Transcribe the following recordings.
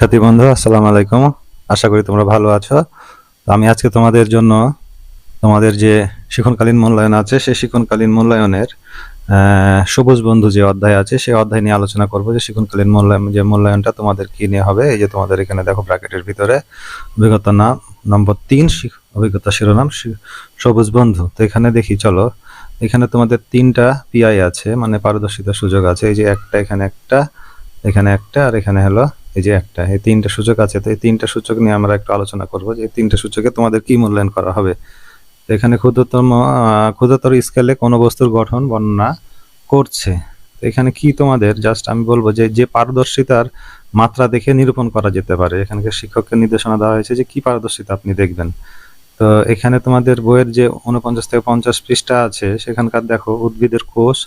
সাথী বন্ধু, আসসালামু আলাইকুম। আশা করি তোমরা ভালো আছো। আমি আজকে তোমাদের জন্য তোমাদের যে শিক্ষণকালীন মূল্যায়ন আছে, সেই শিক্ষণকালীন মূল্যায়নের সবুজ বন্ধু যে অধ্যায় আছে, সেই অধ্যায় নিয়ে আলোচনা করব। যে শিক্ষণকালীন মূল্যায়ন, যে মূল্যায়নটা তোমাদের কি নিয়ে হবে, এই যে তোমাদের এখানে দেখো ব্র্যাকেটের ভিতরে অভিজ্ঞতা নাম নম্বর তিন অভিজ্ঞতা শিরোনাম সবুজ বন্ধু। তো এখানে দেখি, চলো। এখানে তোমাদের তিনটা পিআই আছে মানে পারদর্শিতার সুযোগ আছে। এই যে একটা, এখানে একটা এখানে একটা, আর এখানে হলো এই যে একটা, এই তিনটা সূচক আছে, তো এই তিনটা সূচক নিয়ে আমরা একটু আলোচনা করব যে এই তিনটা সূচকে তোমাদের কি মূল্যায়ন করা হবে। এখানে ক্ষুদ্রতম ক্ষুদ্রতর স্কেলে কোনো বস্তুর গঠন বর্ণনা করছে। তো এখানে কি তোমাদের? জাস্ট আমি বলব যে যে পারদর্শিতার মাত্রা দেখে নিরূপণ করা যেতে পারে। এখানে শিক্ষককে নির্দেশনা দেওয়া হয়েছে যে, কি পারদর্শিতা আপনি দেখবেন। তো এখানে তোমাদের বইয়ের যে উনপঞ্চাশ থেকে পঞ্চাশ পৃষ্ঠা আছে, সেখানকার দেখো, উদ্ভিদের কোষ,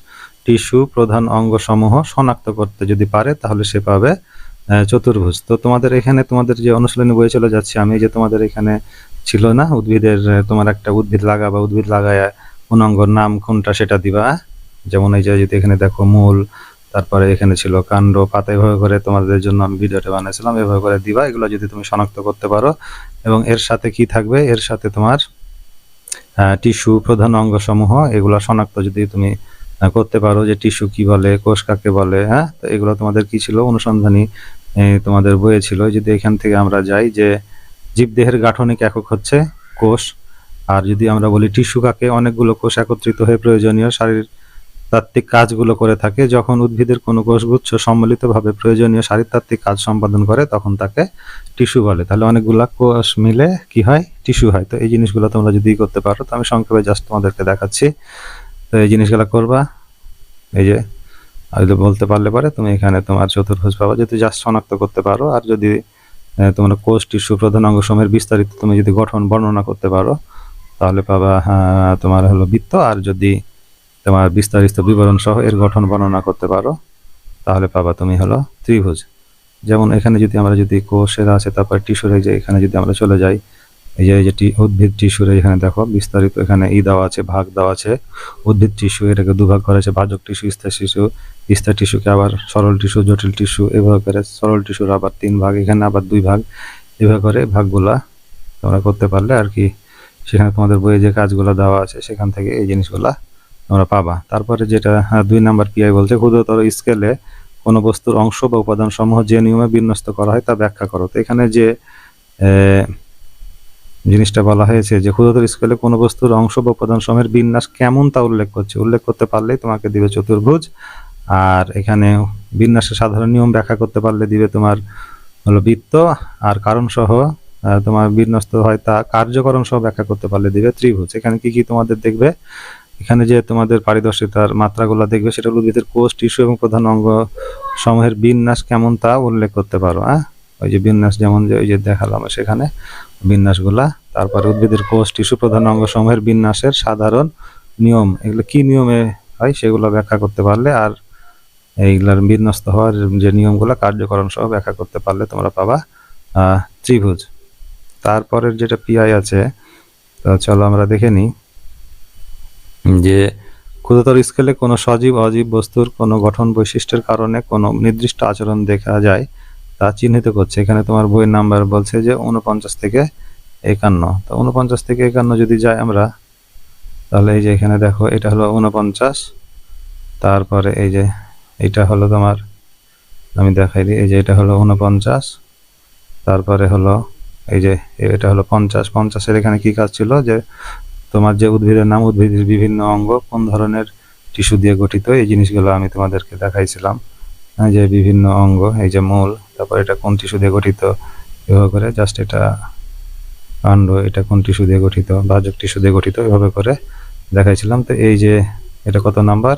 টিস্যু প্রধান অঙ্গসমূহ শনাক্ত করতে যদি পারে, তাহলে সে পাবে চতুর্ভুজ। তো তোমাদের এখানে তোমাদের যে অনুশীলনী বই চলে যাচ্ছে, আমি যে তোমাদের এখানে ছিল না, উদ্ভিদের তোমার একটা উদ্ভিদ লাগা বা উদ্ভিদ লাগায় অঙ্গর নাম কোনটা সেটা দিবা যেমন এই যে যদি এখানে দেখো মূল, তারপরে এখানে ছিল কাণ্ড, পাতা, এভাবে করে তোমাদের জন্য আমি ভিডিওটা বানিয়েছিলাম, এভাবে করে দিবা, এগুলো যদি তুমি শনাক্ত করতে পারো। এবং এর সাথে কি থাকবে? এর সাথে তোমার টিস্যু প্রধান অঙ্গসমূহ, এগুলো শনাক্ত যদি তুমি করতে পারো যে টিস্যু কি বলে, কোষ কাকে বলে হ্যাঁ? তো এগুলো তোমাদের কি ছিল? অনুসন্ধানী তোমাদের বইয়ে ছিল। যদি এখান থেকে আমরা যাই যে জীবদেহের গাঠনিক একক হচ্ছে কোষ, আর যদি আমরা বলি টিস্যু কাকে, অনেকগুলো কোষ একত্রিত হয়ে প্রয়োজনীয় শারীর তাত্ত্বিক কাজগুলো করে থাকে। যখন উদ্ভিদের কোনো কোষগুচ্ছ সম্মিলিতভাবে প্রয়োজনীয় শারীরতাত্ত্বিক কাজ সম্পাদন করে, তখন তাকে টিস্যু বলে। তাহলে অনেকগুলা কোষ মিলে কি হয়? টিস্যু হয়। তো এই জিনিসগুলো তোমরা যদি করতে পারো, তো আমি সংক্ষেপে জাস্ট তোমাদেরকে দেখাচ্ছি। তো এই জিনিসগুলো করবা। এই যে যদি বলতে পারলে পরে তুমি এখানে তোমার চতুর্ভুজ পাবা যদি জাস্ট শনাক্ত করতে পারো। আর যদি তোমরা কোষ টিস্যু প্রধান অঙ্গ সময়ের বিস্তারিত তুমি যদি গঠন বর্ণনা করতে পারো, তাহলে পাবা তোমার হলো বৃত্ত। আর যদি তোমার বিস্তারিত বিবরণ সহ এর গঠন বর্ণনা করতে পারো, তাহলে পাবা তুমি হলো ত্রিভুজ। যেমন এখানে যদি আমরা যদি কোষের আছে, তারপর টিস্যুরে যে, এখানে যদি আমরা চলে যাই এই যে এই যে টি- উদ্ভিদ টিস্যুরে এখানে দেখো, বিস্তারিত এখানে ই দেওয়া আছে, ভাগ দেওয়া আছে। উদ্ভিদ টিস্যু, এটাকে দুভাগ করা আছে ভাজক টিস্যু স্থির টিস্যু। স্থির টিস্যুকে আবার সরল টিস্যু, জটিল টিস্যু, এভাবে করে সরল টিস্যুর আবার তিন ভাগ, এখানে আবার দুই ভাগ। এভাবে করে ভাগগুলা তোমরা করতে পারলে আর কি। সেখানে তোমাদের বইয়ে যে কাজগুলো দেওয়া আছে, সেখান থেকে এই জিনিসগুলা তোমরা পাবা। তারপরে যেটা দুই নাম্বার পিআই বলছে, ক্ষুদ্রতর স্কেলে কোনো বস্তুর অংশ বা উপাদান সমূহ যে নিয়মে বিন্যস্ত করা হয় তা ব্যাখ্যা করো। তো এখানে যে জিনিসটা বলা হয়েছে যে ক্ষুদ্রতর স্কেলে কোনো বস্তুর অংশ বা উপাদান সমূহের বিন্যাস কেমন তা উল্লেখ করছে। উল্লেখ করতে পারলেই তোমাকে দিবে চতুর্ভুজ। আর এখানে বিন্যাসের সাধারণ নিয়ম ব্যাখ্যা করতে পারলে দিবে তোমার হলো বৃত্ত আর কারণ সহ তোমার বিন্যস্ত হয় তা কার্যকরণ সহ ব্যাখ্যা করতে পারলে দিবে ত্রিভুজ। এখানে কি কি তোমাদের দেখবে? এখানে যে তোমাদের পারিদর্শিতার মাত্রাগুলো দেখবে সেটা উদ্ভিদের কোষ, টিস্যু এবং প্রধান অঙ্গ সমূহের বিন্যাস কেমন তা উল্লেখ করতে পারো হ্যাঁ? ওই যে বিন্যাস যেমন যে ওই যে দেখালাম সেখানে। বিন্যাসগুলা, তারপরে উদ্ভিদের কোষ, টিস্যু প্রধান অঙ্গ সমূহের বিন্যাসের সাধারণ নিয়ম। এগুলো কি নিয়মে হয় সেগুলো ব্যাখ্যা করতে পারলে, আর এইগুলার বিন্যস্ত হওয়ার যে নিয়মগুলো, কার্যকরণ সহ ব্যাখ্যা করতে পারলে তোমরা পাবা ত্রিভুজ। তারপরের যেটা পিআই আছে চলো আমরা দেখে নিই। যে ক্ষুদ্রতর স্কেলে কোনো সজীব অজীব বস্তুর কোনো গঠন বৈশিষ্ট্যের কারণে কোনো নির্দিষ্ট আচরণ দেখা যায়। তা চিহ্নিত করছে। এখানে তোমার বইয়ের নাম্বার বলছে যে উনপঞ্চাশ থেকে একান্ন। তো উনপঞ্চাশ থেকে একান্ন যদি যাই আমরা, তাহলে এই যে এখানে দেখো, এটা হলো উনপঞ্চাশ তারপরে এই যে এটা হলো তোমার, আমি দেখাই দিই, এই যে এটা হলো উনপঞ্চাশ তারপরে হলো এই যে এটা হলো পঞ্চাশ। পঞ্চাশের এখানে কি কাজ ছিল? যে তোমার যে উদ্ভিদের নাম, উদ্ভিদের বিভিন্ন অঙ্গ, কোন ধরনের টিস্যু দিয়ে গঠিত এই জিনিসগুলো আমি তোমাদেরকে দেখাইছিলাম। যে বিভিন্ন অঙ্গ, এই যে মূল, তারপর এটা কোন টিস্যু দিয়ে গঠিত, এভাবে করে জাস্ট এটা কাণ্ড, এটা কোন টিস্যু দিয়ে গঠিত ভাজক টিস্যু দিয়ে গঠিত, এভাবে করে দেখাইছিলাম। তো এই যে এটা কত নাম্বার?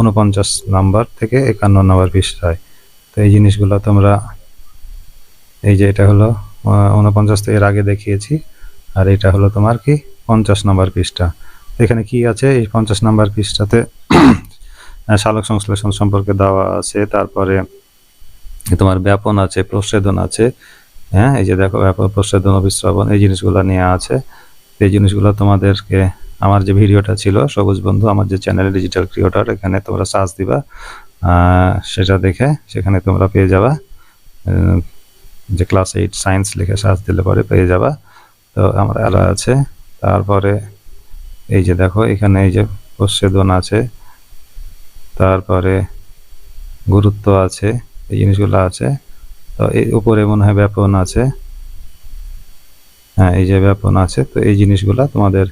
উনপঞ্চাশ নাম্বার থেকে একান্ন নাম্বার পৃষ্ঠায়। তো এই জিনিসগুলো তোমরা, এই যে এটা হলো উনপঞ্চাশ থেকে এর আগে দেখিয়েছি, আর এটা হলো তোমার কি? পঞ্চাশ নাম্বার পৃষ্ঠা। এখানে কি আছে? এই পঞ্চাশ নাম্বার পৃষ্ঠাতে সালোক সংশ্লেষণ সম্পর্কে দেওয়া আছে, তারপরে তোমার ব্যাপন আছে, প্রচ্ছেদন আছে হ্যাঁ এই যে দেখো ব্যাপন প্রচ্ছেদন, অবিশ্রাবণ, এই জিনিসগুলো নিয়ে আছে। এই জিনিসগুলো তোমাদেরকে, আমার যে ভিডিওটা ছিল, সবুজ বন্ধু, আমার যে চ্যানেল ডিজিটাল ক্রিয়েটর এখানে তোমরা সার্চ দিবা সেটা দেখে সেখানে তোমরা পেয়ে যাবা। যে ক্লাস এইট সায়েন্স লিখে সার্চ দিলে পরে পেয়ে যাবা। তো আমার এরা আছে, তারপরে এই যে দেখো, এখানে এই যে প্রচ্ছেদন আছে তারপরে গুরুত্ব আছে, এই জিনিসগুলো আছে। তো এই উপরে মনে হয় ব্যাপন আছে। হ্যাঁ এই যে ব্যাপন আছে, তো এই জিনিসগুলো তোমাদের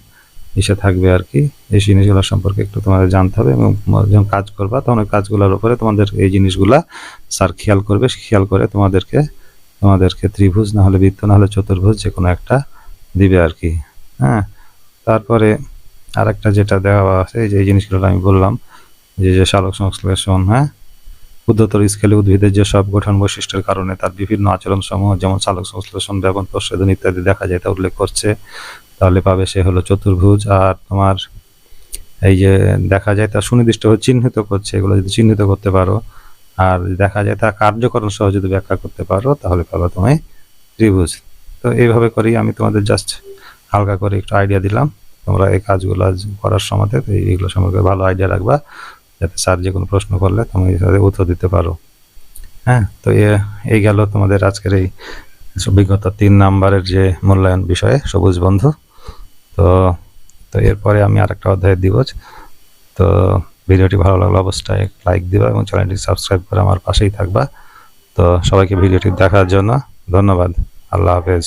ইসে থাকবে আর কি। এই জিনিসগুলো সম্পর্কে একটু তোমাদের জানতে হবে এবং যখন কাজ করবা, তখন ওই কাজগুলোর উপরে তোমাদের এই জিনিসগুলা স্যার খেয়াল করবে, খেয়াল করে তোমাদেরকে তোমাদেরকে ত্রিভুজ, না হলে বৃত্ত, না হলে চতুর্ভুজ যে কোনো একটা দিবে আর কি। হ্যাঁ তারপরে আরেকটা যেটা দেওয়া আছে, এই যে এই জিনিসগুলো আমি বললাম যে যে সালোক সংশ্লেষণ হ্যাঁ? ক্ষুদ্রতর স্কেলে উদ্ভিদের যে সব গঠন বৈশিষ্ট্যের কারণে তার বিভিন্ন আচরণ সমূহ যেমন সালোক সংশ্লেষণ ব্যবন প্রচ্ছেদন ইত্যাদি দেখা যায়, তা উল্লেখ করছে। তাহলে পাবে সে হলো চতুর্ভুজ আর তোমার এই যে দেখা যায় তা সুনির্দিষ্টভাবে চিহ্নিত করছে, এগুলো যদি চিহ্নিত করতে পারো, আর দেখা যায় তা কার্যকরণ সহ যদি ব্যাখ্যা করতে পারো, তাহলে পাবা তুমি ত্রিভুজ। তো এইভাবে করেই আমি তোমাদের জাস্ট হালকা করে একটু আইডিয়া দিলাম। তোমরা এই কাজগুলো করার সময় এইগুলো সম্পর্কে ভালো আইডিয়া রাখবা। যাতে স্যার যে কোনো প্রশ্ন করলে তুমি তাদের উত্তর দিতে পারো। হ্যাঁ তো এই গেল তোমাদের আজকের এই অভিজ্ঞতা তিন নাম্বারের যে মূল্যায়ন বিষয়ে সবুজ বন্ধু। তো তো এরপরে আমি আরেকটা অধ্যায় দিব। তো ভিডিওটি ভালো লাগলে অবশ্যই লাইক দিবা এবং চ্যানেলটি সাবস্ক্রাইব করে আমার পাশেই থাকবা। তো সবাইকে ভিডিওটি দেখার জন্য ধন্যবাদ। আল্লাহ হাফেজ।